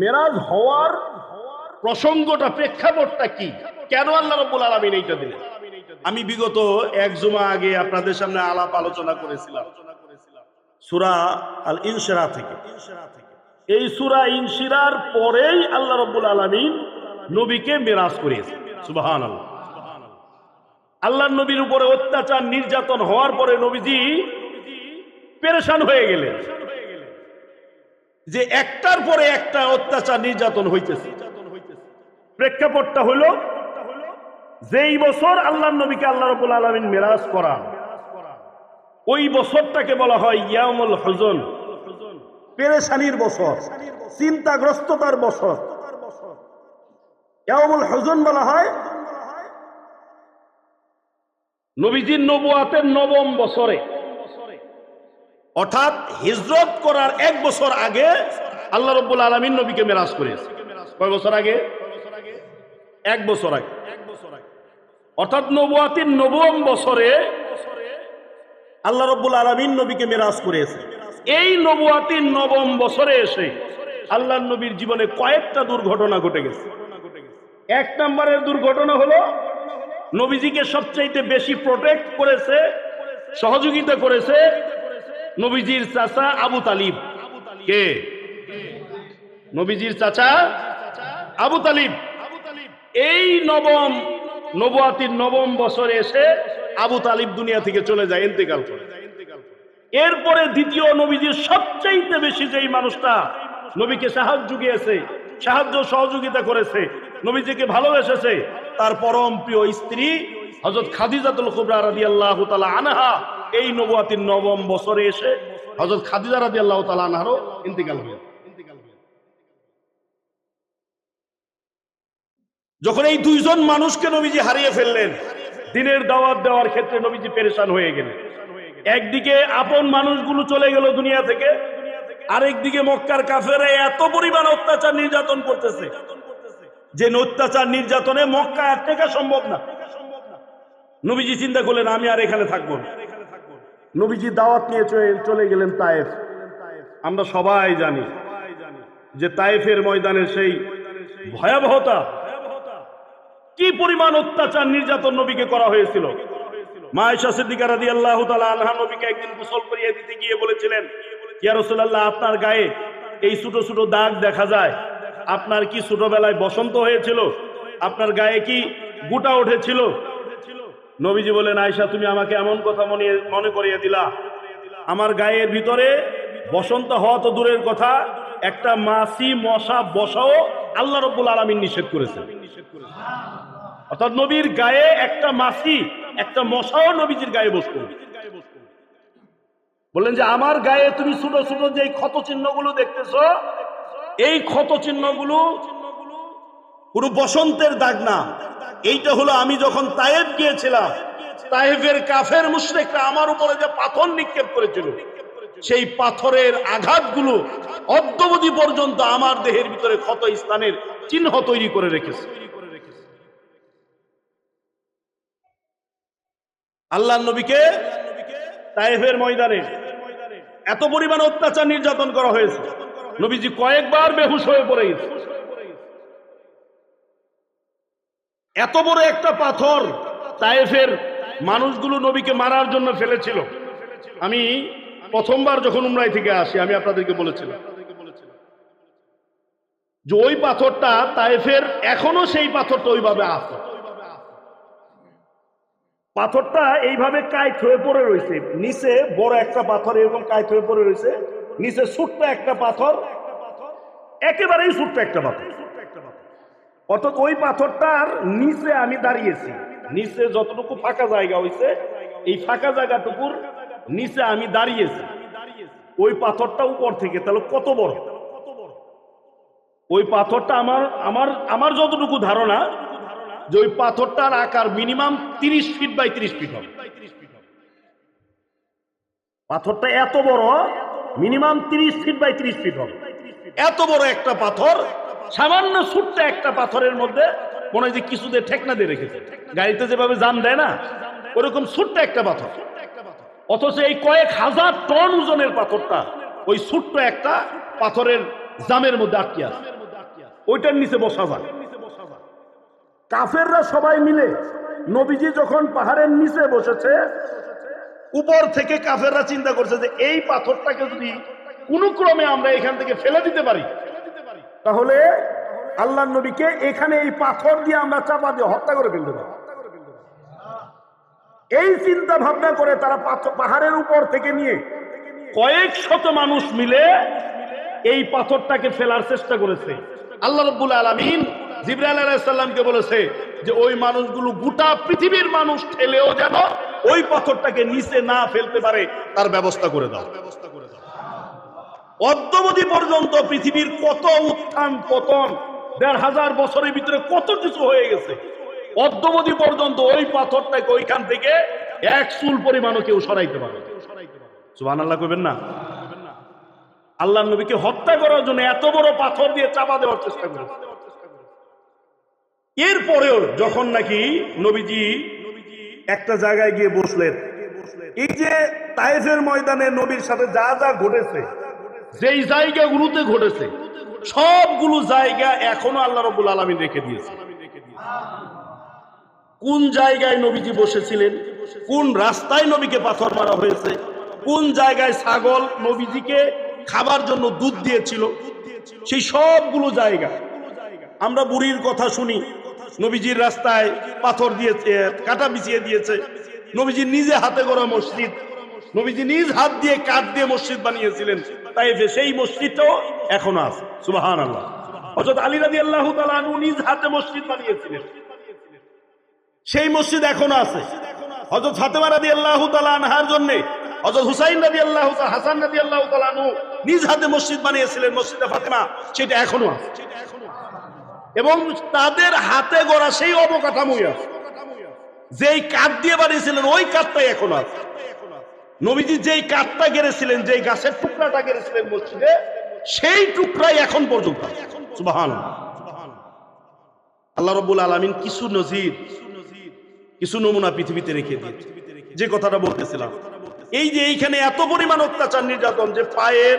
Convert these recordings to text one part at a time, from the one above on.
মেরাজ হওয়ার প্রসঙ্গটা প্রেক্ষাপটটা কি? কেন আল্লাহ রব্বুল আলমিন এইটা দিলেন? আমি বিগত এক জুমা আগে আপনাদের সামনে আলাপ আলোচনা করেছিলাম। সুরা আল ইনসেরা থেকে। এই সুরা ইনসিরার পরেই আল্লাহ রব্বুল আলমিন নবীকে মেরাজ করিয়েছে সুবাহান আল্লাহ আল্লাহ নবীর উপরে অত্যাচার নির্যাতন হওয়ার পরে নবীজি পেরেশান হয়ে গেলেন। যে একটার পরে একটা অত্যাচার নির্যাতন হইতেছে। প্রেক্ষাপটটা হলো যেই বছর আল্লাহ নবীকে আল্লাহ রবুল আলমিন মেরাজ করা ওই বছরটাকে বলা হয় ইয়ামুল হজন। পেরেশানির বছর, চিন্তাগ্রস্ততার বছর। ইয়ামুল হজন বলা হয় নবীজির নবুয়াতের নবম বছরে। অর্থাৎ হিজরত করার এক বছর আগে আল্লাহ রব্বুল আলমিন নবীকে মেরাজ করেছে। কয় বছর আগে? এক বছর আগে। অর্থাৎ নবুয়াতির নবম বছরে আল্লাহ রব্বুল আলমিন নবীকে মেরাজ করেছে। এই নবুয়াতির নবম বছরে এসে আল্লাহ নবীর জীবনে কয়েকটা দুর্ঘটনা ঘটে গেছে। এক নম্বরের দুর্ঘটনা হলো নবীজিকে সবচাইতে বেশি প্রোটেক্ট করেছে, সহযোগিতা করেছে নবীজির চাচা আবু তালিব। কে? নবীজির চাচা আবু তালিব। এই নবম, নবুয়াতির নবম বছরে এসে আবু তালিব দুনিয়া থেকে চলে যায়, ইন্তেকাল করে। এরপরে দ্বিতীয় নবীজির সবচাইতে বেশি যেই মানুষটা, নবীকে সাহায্য জুগিয়েছে, সাহায্য সহযোগিতা করেছে, নবীজিকে ভালোবেসেছে, তার পরম প্রিয় স্ত্রী হজরত খাদিজাতুল কুবরা রাদি আল্লাহ আনহা এই নবুয়াতির নবম বছরে এসে হজরত খাদিজা রাদি আল্লাহ তালা আনহারও ইন্তিকাল হয়ে যখন এই দুইজন মানুষকে নবীজি হারিয়ে ফেললেন, দিনের দাওয়াত দেওয়ার ক্ষেত্রে নবীজি পেরেশান হয়ে গেলেন। একদিকে আপন মানুষগুলো চলে গেল দুনিয়া থেকে, আরেকদিকে মক্কার কাফেরা এত পরিমাণ অত্যাচার নির্যাতন করতেছে যে অত্যাচার নির্যাতনে মক্কা এক টাকা সম্ভব না। নবীজি চিন্তা করলেন, আমি আর এখানে থাকব না। নবীজি দাওয়াত নিয়ে চলে- গেলেন তায়েফ। আমরা সবাই জানি যে তায়েফের ময়দানে সেই ভয়াবহতা, কি পরিমাণ অত্যাচার নির্যাতন নবীকে করা হয়েছিল। মায়েশা সিদ্দিকা রাদি আল্লাহ আনহা নবীকে একদিন গোসল করিয়ে দিতে গিয়ে বলেছিলেন, ইয়া রাসূলুল্লাহ, আপনার গায়ে এই ছোট ছোট দাগ দেখা যায়। আপনার কি ছোটবেলায় বসন্ত হয়েছিল? আপনার গায়ে কি গুটা উঠেছিল? নবীজি বলেন আয়সা তুমি আমাকে এমন কথা মনে মনে করিয়ে দিলা। আমার গায়ের ভিতরে বসন্ত হওয়া তো দূরের কথা। একটা মাসি মশা বসাও আল্লাহ রব্বুল আলমিন নিষেধ করেছে। অর্থাৎ নবীর গায়ে একটা মাসি একটা মশাও নবীজির গায়ে বসতো। বললেন যে, আমার গায়ে তুমি ছোট ছোট যে ক্ষত চিহ্নগুলো দেখতেছো, এই ক্ষত চিহ্নগুলো পুরো বসন্তের দাগ না। এইটা হলো আমি যখন তায়েব গিয়েছিলাম, তায়েবের কাফের মুশরিকরা আমার উপরে যে পাথর নিক্ষেপ করেছিল, সেই পাথরের আঘাতগুলো অদ্যবধি পর্যন্ত আমার দেহের ভিতরে ক্ষত স্থানের চিহ্ন তৈরি করে রেখেছে। আল্লাহ নবীকে তায়েফের ময়দানে এত পরিমাণ অত্যাচার নির্যাতন করা হয়েছে। নবীজি কয়েকবার বেহুশ হয়ে পড়ে গেছে। এত বড় একটা পাথর তায়েফের মানুষগুলো নবীকে মারার জন্য ফেলেছিল। আমি প্রথমবার যখন উমরাই থেকে আসি, আমি আপনাদেরকে বলেছিলাম যে ওই পাথরটা তায়েফের এখনও সেই পাথরটা ওইভাবে আছে। পাথরটা এইভাবে কাইট হয়ে পড়ে রয়েছে। নিচে বড় একটা পাথর এরকম কাইট হয়ে পড়ে রয়েছে। নিচে ছোট্ট একটা পাথর। একেবারেই ছোট্ট একটা পাথর। অর্থাৎ ওই পাথরটার নিচে আমি দাঁড়িয়েছি। নিচে যতটুকু ফাঁকা জায়গা হয়েছে এই ফাঁকা জায়গাটুকুর নিচে আমি দাঁড়িয়েছি। ওই পাথরটা উপর থেকে, তাহলে কত বড়? ওই পাথরটা আমার আমার আমার যতটুকু ধারণা, যে ওই পাথরটার আকার মিনিমাম তিরিশ ফিট বাই তিরিশ ফিট হবে। পাথরটা এত বড়, মিনিমাম তিরিশ ফিট বাই তিরিশ ফিট হবে। এত বড় একটা পাথর সামান্য ছোট্ট একটা পাথরের মধ্যে মনে হয় যে কিছুতে ঠেকনা দিয়ে রেখেছে। গাড়িতে যেভাবে জাম দেয় না, ওরকম ছোট্ট একটা পাথর। অথচ এই কয়েক হাজার টন ওজনের পাথরটা ওই ছোট্ট একটা পাথরের জামের মধ্যে আটকে আছে। ওইটার নিচে বসা যায় কাফেররা সবাই মিলে নবীজি যখন পাহাড়ের নিচে বসেছে, উপর থেকে কাফেররা চিন্তা করছে যে এই পাথরটাকে যদি কোনো ক্রমে আমরা এখান থেকে ফেলে দিতে পারি তাহলে আল্লাহ নবীকে এখানে এই পাথর দিয়ে আমরা চাপা দিয়ে হত্যা করে ফেলতে পারি। এই চিন্তা ভাবনা করে তারা পাহাড়ের উপর থেকে নিয়ে কয়েক শত মানুষ মিলে এই পাথরটাকে ফেলার চেষ্টা করেছে। আল্লাহ রব্বুল আলমিন জিব্রাইল বলেছে যে ওই মানুষগুলো গোটা পৃথিবীর মানুষ ঠেলেও যেন ওই পাথরটাকে নিচে না ফেলতে পারে, তার ব্যবস্থা করে দাও। অদ্যবধি পর্যন্ত পৃথিবীর কত উত্থান পতন দেড় হাজার বছরের ভিতরে কত কিছু হয়ে গেছে। অদ্যবধি পর্যন্ত ওই পাথরটাকে ওইখান থেকে এক চুল পরিমাণও কেউ সরাইতে পারে সুবান আল্লাহ কইবেন না? আল্লাহ নবীকে হত্যা করার জন্য এত বড় পাথর দিয়ে চাপা দেওয়ার চেষ্টা করে এরপরেও যখন নাকি নবীজি একটা জায়গায় গিয়ে বসলেন, এই যে তাইফের ময়দানে নবীর সাথে যা যা ঘটেছে যেই জায়গাগুলোতে ঘটেছে, সবগুলো জায়গা এখনও আল্লাহ রবুল আলমিন রেখে দিয়েছে। কোন জায়গায় নবীজি বসেছিলেন, কোন রাস্তায় নবীকে পাথর মারা হয়েছে, কোন জায়গায় ছাগল নবীজিকে খাবার জন্য দুধ দিয়েছিল, সেই সবগুলো জায়গা আমরা বুড়ির কথা শুনি, নবীজির রাস্তায় পাথর দিয়েছে, কাটা বিছিয়ে দিয়েছে, নবীজি নিজে হাতে গড়া মসজিদ, নবীজি নিজ হাত দিয়ে কাঠ দিয়ে মসজিদ বানিয়েছিলেন তাই সেই মসজিদটাও এখনও আছে। সুবাহান আল্লাহ অর্থাৎ আলী রাজি আল্লাহ তালু নিজ হাতে মসজিদ বানিয়েছিলেন। সেই মসজিদ এখনও আছে। হজরত ফাতেমা রাদি আল্লাহ আনহার জন্য হজরত হুসাইন রাদি আল্লাহ হাসান রাদি আল্লাহ তালানু নিজ হাতে মসজিদ বানিয়েছিলেন, মসজিদে ফাতেমা, সেটা এখনও আছে। এবং তাদের হাতে গড়া সেই অবকাঠামোই আছে। যেই কাঠ দিয়ে বানিয়েছিলেন, ওই কাঠটাই এখনও আছে। নবীজি যেই কাঠটা গেড়েছিলেন, যেই গাছের টুকরাটা গেড়েছিলেন মসজিদে, সেই টুকরাই এখন পর্যন্ত। আল্লাহ রব্বুল আলমিন কিছু নজির, কিছু নমুনা পৃথিবীতে রেখে দিয়েছে। যে কথাটা বলতেছিলাম, এই যে এইখানে এত পরিমাণ অত্যাচার নির্যাতন, যে পায়ের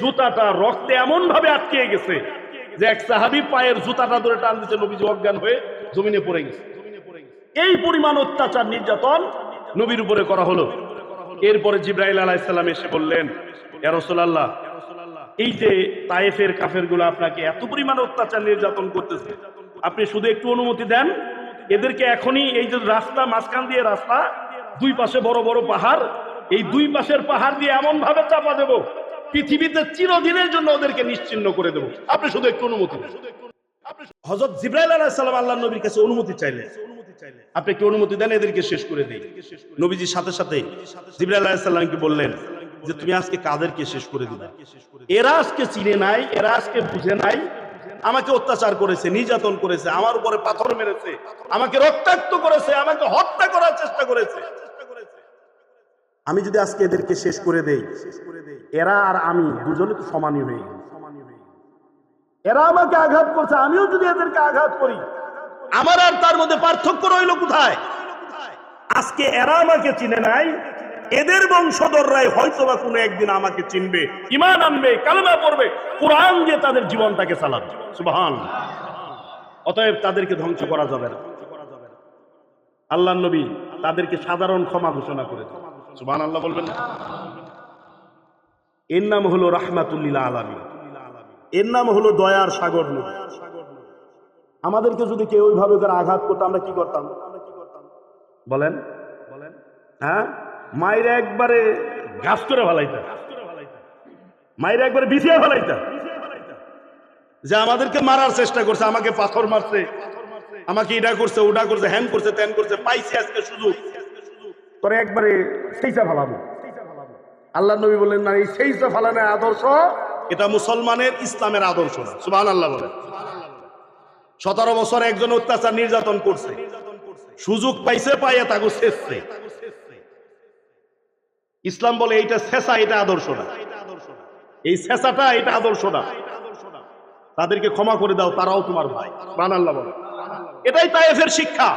জুতাটা রক্তে এমন ভাবে আটকে গেছে যে এক সাহাবি পায়ের জুতাটা ধরে টান দিতে নবীজি অজ্ঞান হয়ে জমিনে পড়ে গেছে। এই পরিমাণ অত্যাচার, নির্যাতন নবীর উপরে করা হলো। এরপরে জিব্রাইল আলাইসাল্লাম এসে বললেন এরসোল্লাহ এই যে তায়েফের কাফেরগুলো আপনাকে এত পরিমাণ অত্যাচার নির্যাতন করতেছে, আপনি শুধু একটু অনুমতি দেন? এদেরকে এখনই এই যে রাস্তা, মাঝখান দিয়ে রাস্তা, দুই পাশে বড় বড় পাহাড়, এই দুই পাশের পাহাড় দিয়ে এমন ভাবে চাপা দেব, পৃথিবীতে চিরদিনের জন্য ওদেরকে নিশ্চিন্ন করে দেব। আপনি শুধু একটু অনুমতি হজরত জিব্রাইল আলাইসাল্লাম আল্লাহ নবীর কাছে অনুমতি চাইলেন। আপনি কি অনুমতি দেন, এদেরকে শেষ করে দেই। নবীজির সাথে সাথে আলাইসাল্লামকে বললেন যে, তুমি আজকে কাদেরকে শেষ করে দিবা? এরা আজকে চিনে নাই, এরা আজকে বুঝে নাই। আমাকে অত্যাচার করেছে, নির্যাতন করেছে, আমার উপরে পাথর মেরেছে, আমাকে রক্তাক্ত করেছে, আমাকে হত্যা করার চেষ্টা করেছে। আমি যদি আজকে এদেরকে শেষ করে দেই, এরা আর আমি দুজনে তো সমানই হয়ে এরা আমাকে আঘাত করছে, আমিও যদি এদেরকে আঘাত করি আমার আর তার মধ্যে পার্থক্য রইল কোথায়? আজকে এরা আমাকে চিনে নাই, এদের বংশধররাই হয়তো বা কোনো একদিন আমাকে চিনবে ইমান আনবে, কালেমা পড়বে, কোরআন দিয়ে তাদের জীবনটাকে চালাবে। সুবাহান। অতএব তাদেরকে ধ্বংস করা যাবে না। আল্লাহ নবী তাদেরকে সাধারণ ক্ষমা ঘোষণা করে সুবাহান আল্লাহ বলবেন এর নাম হলো রাহমাতুল্লিলা আলামী এর নাম হলো দয়ার সাগর নদী। আমাদেরকে যদি কেউ ওইভাবে করে আঘাত করতো, আমরা কি করতাম? বলেন। বলেন হ্যাঁ? মায়ের একবারে গাছ করে ফেলাইতা মায়ের একবারে বিছিয়ে ফেলাইতা যে আমাদেরকে মারার চেষ্টা করছে, আমাকে পাথর মারছে, আমাকে এটা করছে ওটা করছে হ্যান করছে ত্যান করছে, পাইছে আজকে সুযোগ তোরে একবারে সেইটা ফেলাবো। আল্লাহ নবী বললেন, না, এই সেইটা ফালানোর আদর্শ এটা মুসলমানের ইসলামের আদর্শ না। সুবাহ আল্লাহ বলেন। সতেরো বছর একজন অত্যাচার নির্যাতন করছে। সুযোগ পাইছে, পাইয়া তাকে শেষছে। ইসলাম বলে, এইটা শেষা, এটা আদর্শ না। এই শেষাটা, এটা আদর্শ না। তাদেরকে ক্ষমা করে দাও, তারাও তোমার ভাই। আল্লাহ বলে। এটাই তায়েফের শিক্ষা।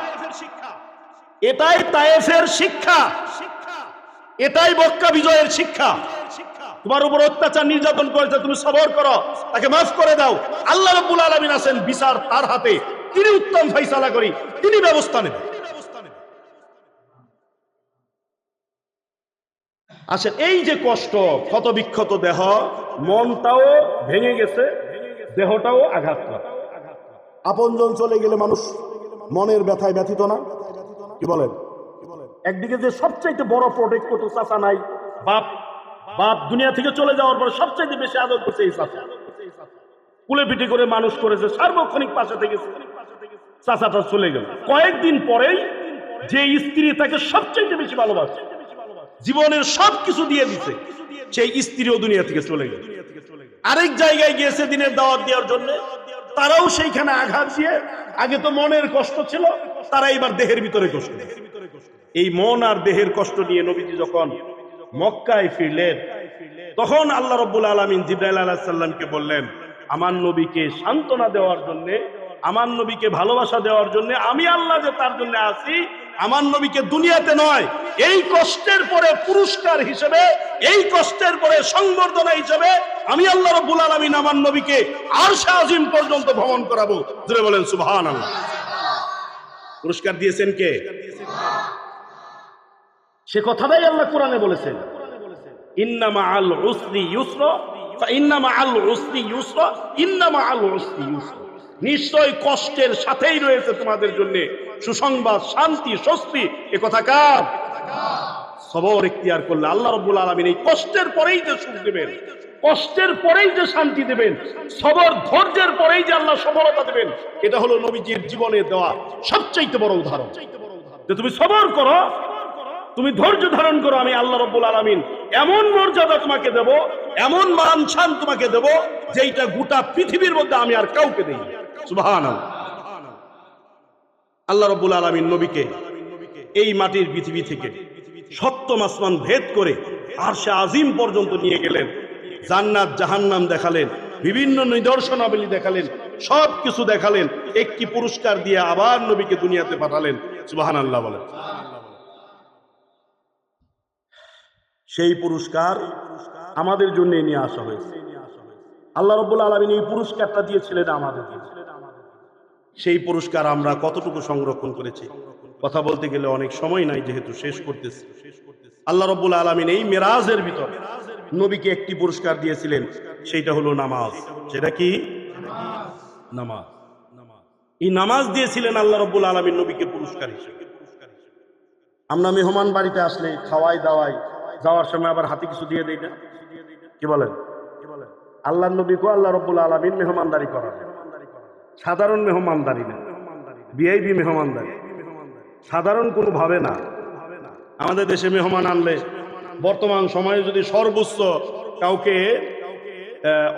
এটাই তায়েফের শিক্ষা। এটাই বক্কা বিজয়ের শিক্ষা। তোমার উপর অত্যাচার নির্যাতন করেছে, তুমি সবর করো, তাকে মাফ করে দাও। আল্লাহ রব্বুল আলমিন আছেন বিচার তার হাতে। তিনি উত্তম ফৈসালা করি, তিনি ব্যবস্থা নেবেন আচ্ছা এই যে কষ্ট ক্ষত বিক্ষত দেহ, মনটাও ভেঙে গেছে, দেহটাও আঘাত আপনজন চলে গেলে মানুষ মনের ব্যথায় ব্যথিত না? কি বলেন? একদিকে যে সবচাইতে বড় প্রোটেক্ট করতো চাচা নাই, বাপ বাপ দুনিয়া থেকে চলে যাওয়ার পর সবচাইতে বেশি আদর করছে এই কুলে পিটি করে মানুষ করেছে, সার্বক্ষণিক পাশে থেকে চাচাটা চলে গেল। কয়েকদিন পরেই যে স্ত্রী তাকে সবচাইতে বেশি ভালোবাসে, জীবনের সব কিছু দিয়ে দিছে, সেই স্ত্রীও দুনিয়া থেকে চলে গেল। আরেক জায়গায় গিয়েছে দিনের দাওয়াত দেওয়ার জন্য, তারাও সেইখানে আঘাত দিয়ে, আগে তো মনের কষ্ট ছিল, তারা এবার দেহের ভিতরে কষ্ট এই মন আর দেহের কষ্ট নিয়ে নবীজি যখন মক্কায় ফিরলেন। তখন আল্লাহ রব্বুল আলমিন জিব্রাইল আলাহ সাল্লামকে বললেন, আমার নবীকে সান্ত্বনা দেওয়ার জন্য, আমার নবীকে ভালোবাসা দেওয়ার জন্য আমি আল্লাহ যে তার জন্য আছি, আমার নবীকে দুনিয়াতে নয়, এই কষ্টের পরে পুরস্কার হিসেবে, এই কষ্টের পরে সংবর্ধনা হিসেবে আমি আল্লাহ রব্বুল আলমিন আমার নবীকে আর আজিম পর্যন্ত ভ্রমণ করাবো। বলেন সুবহান আল্লাহ পুরস্কার দিয়েছেন কে? সে কথাটাই আল্লাহ কোরআনে বলেছেন। ইন্নামা আল উসরি ইউসর ইন্নামা আল উসরি ইউসর, ইন্নামা আল উসরি ইউসর। নিশ্চয় কষ্টের সাথেই রয়েছে তোমাদের জন্য সুসংবাদ, শান্তি, স্বস্তি, এ কথা কার? সবর ইখতিয়ার করলে আল্লাহ রব্বুল আলমিন এই কষ্টের পরেই যে সুখ দেবেন, কষ্টের পরেই যে শান্তি দেবেন, সবর ধৈর্যের পরেই যে আল্লাহ সফলতা দেবেন, এটা হলো নবীজির জীবনে দেওয়া সবচাইতে বড় উদাহরণ। যে তুমি সবর করো তুমি ধৈর্য ধারণ করো, আমি আল্লাহ রব্বুল আলমিন এমন মর্যাদা তোমাকে দেব, এমন মান শান তোমাকে দেব, যেইটা গোটা পৃথিবীর মধ্যে আমি আর কাউকে দেই আল্লাহ রব্বুল আলমিন নবীকে এই মাটির পৃথিবী থেকে সপ্তম আসমান ভেদ করে আর সে আজিম পর্যন্ত নিয়ে গেলেন, জান্নাত, জাহান্নাম দেখালেন, বিভিন্ন নিদর্শনাবলী দেখালেন সব কিছু দেখালেন, একটি পুরস্কার দিয়ে আবার নবীকে দুনিয়াতে পাঠালেন। সুবাহান আল্লাহ বলেন। সেই পুরস্কার আমাদের জন্য নিয়ে আসা হয়েছে। আল্লাহ রব্বুল আলমিন এই পুরস্কারটা দিয়েছিলেন আমাদের সেই পুরস্কার আমরা কতটুকু সংরক্ষণ করেছি? কথা বলতে গেলে অনেক সময় নাই, যেহেতু শেষ করতেছি। আল্লাহ রব্বুল আলমিন এই মেরাজের ভিতর নবীকে একটি পুরস্কার দিয়েছিলেন, সেইটা হলো নামাজ। সেটা কি? নামাজ। এই নামাজ দিয়েছিলেন আল্লাহ রব্বুল আলমিন নবীকে পুরস্কার হিসেবে। আমরা মেহমান বাড়িতে আসলে খাওয়াই দাওয়াই যাওয়ার সময় আবার হাতে কিছু দিয়ে দেই না। কি বলেন? কি আল্লাহ নবীকে আল্লাহ রব্বুল আলমিন মেহমানদারি করা সাধারণ মেহমানদারি না। বিআইবি মেহমানদারি। সাধারণ কোনো ভাবে না। আমাদের দেশে মেহমান আনলে বর্তমান সময়ে যদি সর্বোচ্চ কাউকে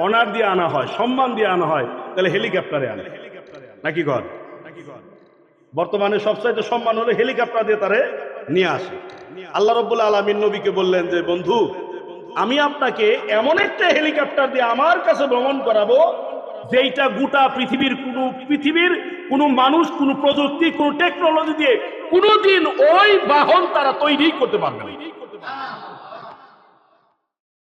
অনার দিয়ে আনা হয়, সম্মান দিয়ে আনা হয়, তাহলে হেলিকপ্টারে আনে। নাকি ঘর বর্তমানে সবচাইতে সম্মান হলে হেলিকপ্টার দিয়ে তারে নিয়ে আসে। আল্লাহ রব্বুল আলমিন নবীকে বললেন যে, বন্ধু, আমি আপনাকে এমন একটা হেলিকপ্টার দিয়ে আমার কাছে ভ্রমণ করাবো, যেইটা গোটা পৃথিবীর কোনো পৃথিবীর কোনো মানুষ, কোনো প্রযুক্তি, কোনো টেকনোলজি দিয়ে কোনোদিন ওই বাহন তারা তৈরি করতে পারবে না।